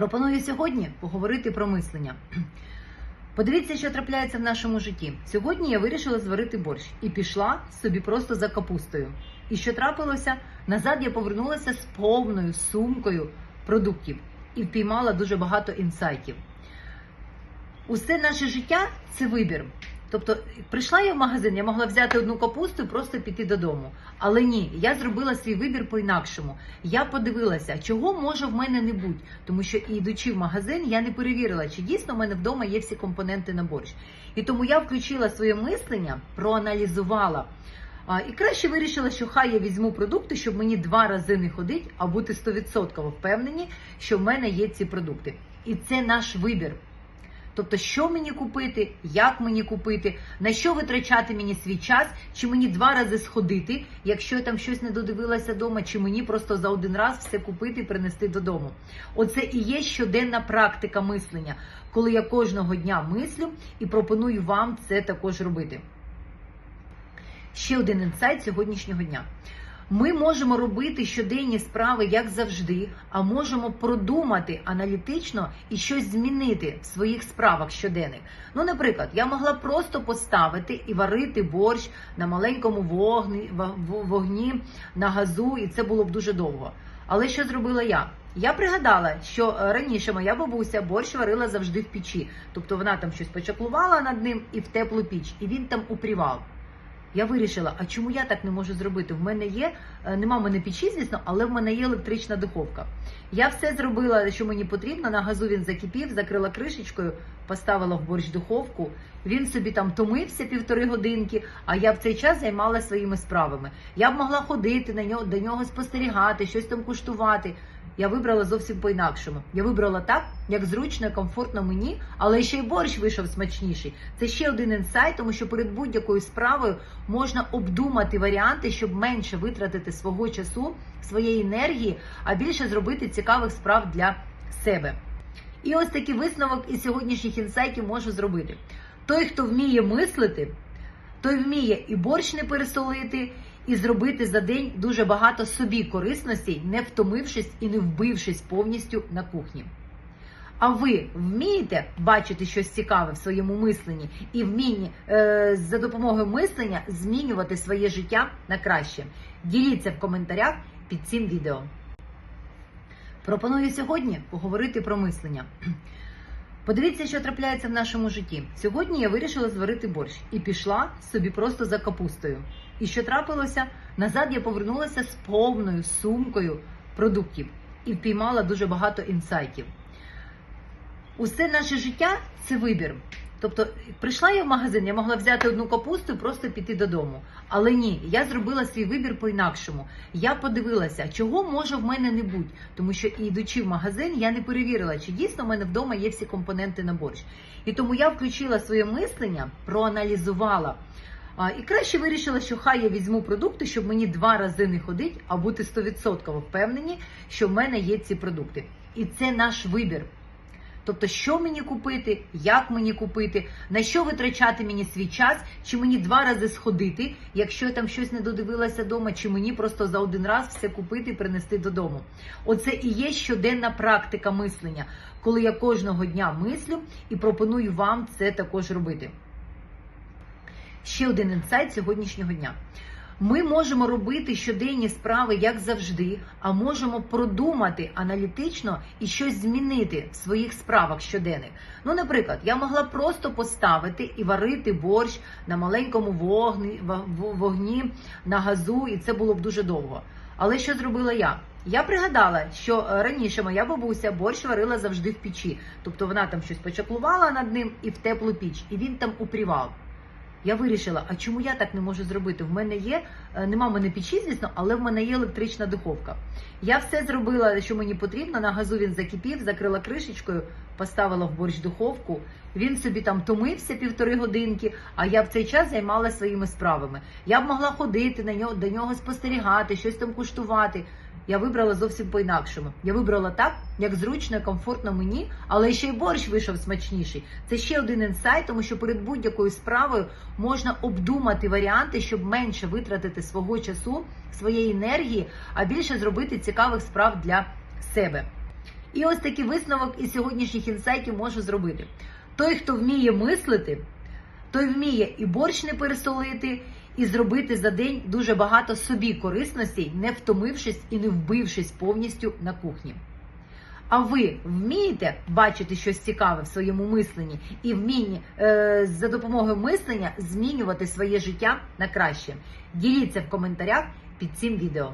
Пропоную сьогодні поговорити про мислення. Подивіться, що трапляється в нашому житті. Сьогодні я вирішила зварити борщ і пішла собі просто за капустою. І що трапилося? Назад я повернулася з повною сумкою продуктів і впіймала дуже багато інсайтів. Усе наше життя це вибір. Тобто, прийшла я в магазин, я могла взяти одну капусту і просто піти додому. Але ні, я зробила свій вибір по-інакшому. Я подивилася, чого може в мене не бути. Тому що, йдучи в магазин, я не перевірила, чи дійсно в мене вдома є всі компоненти на борщ. І тому я включила своє мислення, проаналізувала. І краще вирішила, що хай я візьму продукти, щоб мені два рази не ходити, а бути 100% впевнені, що в мене є ці продукти. І це наш вибір. Тобто, що мені купити, як мені купити, на що витрачати мені свій час, чи мені два рази сходити, якщо я там щось не додивилася вдома, чи мені просто за один раз все купити і принести додому. Оце і є щоденна практика мислення, коли я кожного дня мислю і пропоную вам це також робити. Ще один інсайт сьогоднішнього дня. Ми можемо робити щоденні справи як завжди, а можемо продумати аналітично і щось змінити в своїх справах щоденних. Ну, наприклад, я могла просто поставити і варити борщ на маленькому вогні, вогні на газу, і це було б дуже довго. Але що зробила я? Я пригадала, що е, раніше моя бабуся борщ варила завжди в печі, тобто вона там щось почаклувала над ним і в теплу піч, і він там упрівав. Я вирішила, а чому я так не можу зробити? В мене є, е, нема в мене печі, звісно, але в мене є електрична духовка. Я все зробила, що мені потрібно. На газу він закипів, закрила кришечкою, поставила в борщ духовку. Він собі там томився півтори годинки, а я в цей час займалася своїми справами. Я б могла ходити на нього, до нього спостерігати, щось там куштувати. Я вибрала зовсім по-інакшому. Я вибрала так, як зручно і комфортно мені, але ще й борщ вийшов смачніший. Це ще один інсайт, тому що перед будь-якою справою можна обдумати варіанти, щоб менше витратити свого часу, своєї енергії, а більше зробити цікавих справ для себе. І ось такий висновок із сьогоднішніх інсайтів можу зробити. Той, хто вміє мислити, той вміє і борщ не пересолити, і зробити за день дуже багато собі корисностей, не втомившись і не вбившись повністю на кухні. А ви вмієте бачити щось цікаве в своєму мисленні і вмінні е, за допомогою мислення змінювати своє життя на краще? Діліться в коментарях під цим відео. Пропоную сьогодні поговорити про мислення. Подивіться, що трапляється в нашому житті. Сьогодні я вирішила зварити борщ і пішла собі просто за капустою. І що трапилося? Назад я повернулася з повною сумкою продуктів і впіймала дуже багато інсайтів. Усе наше життя це вибір. Тобто, прийшла я в магазин, я могла взяти одну капусту і просто піти додому. Але ні, я зробила свій вибір по-інакшому. Я подивилася, чого може в мене не бути. Тому що, йдучи в магазин, я не перевірила, чи дійсно в мене вдома є всі компоненти на борщ. І тому я включила своє мислення, проаналізувала. І краще вирішила, що хай я візьму продукти, щоб мені два рази не ходити, а бути 100% впевнені, що в мене є ці продукти. І це наш вибір. Тобто, що мені купити, як мені купити, на що витрачати мені свій час, чи мені два рази сходити, якщо я там щось не додивилася вдома, чи мені просто за один раз все купити і принести додому. Оце і є щоденна практика мислення, коли я кожного дня мислю і пропоную вам це також робити. Ще один інсайт сьогоднішнього дня. Ми можемо робити щоденні справи як завжди, а можемо продумати аналітично і щось змінити в своїх справах щоденних. Ну, наприклад, я могла просто поставити і варити борщ на маленькому вогні, вогні на газу, і це було б дуже довго. Але що зробила я? Я пригадала, що е, раніше моя бабуся борщ варила завжди в печі, тобто вона там щось почаклувала над ним і в теплу піч, і він там упрівав. Я вирішила, а чому я так не можу зробити? В мене є, е, нема в мене печі, звісно, але в мене є електрична духовка. Я все зробила, що мені потрібно. На газу він закипів, закрила кришечкою, поставила в борщ духовку. Він собі там томився півтори годинки, а я в цей час займалася своїми справами. Я б могла ходити на нього, до нього спостерігати, щось там куштувати. Я вибрала зовсім по-інакшому. Я вибрала так, як зручно і комфортно мені, але ще й борщ вийшов смачніший. Це ще один інсайт, тому що перед будь-якою справою можна обдумати варіанти, щоб менше витратити свого часу, своєї енергії, а більше зробити цікавих справ для себе. І ось такий висновок із сьогоднішніх інсайтів можу зробити. Той, хто вміє мислити, той вміє і борщ не пересолити, і зробити за день дуже багато собі корисностей, не втомившись і не вбившись повністю на кухні. А ви вмієте бачити щось цікаве в своєму мисленні і вмінні е, за допомогою мислення змінювати своє життя на краще? Діліться в коментарях під цим відео.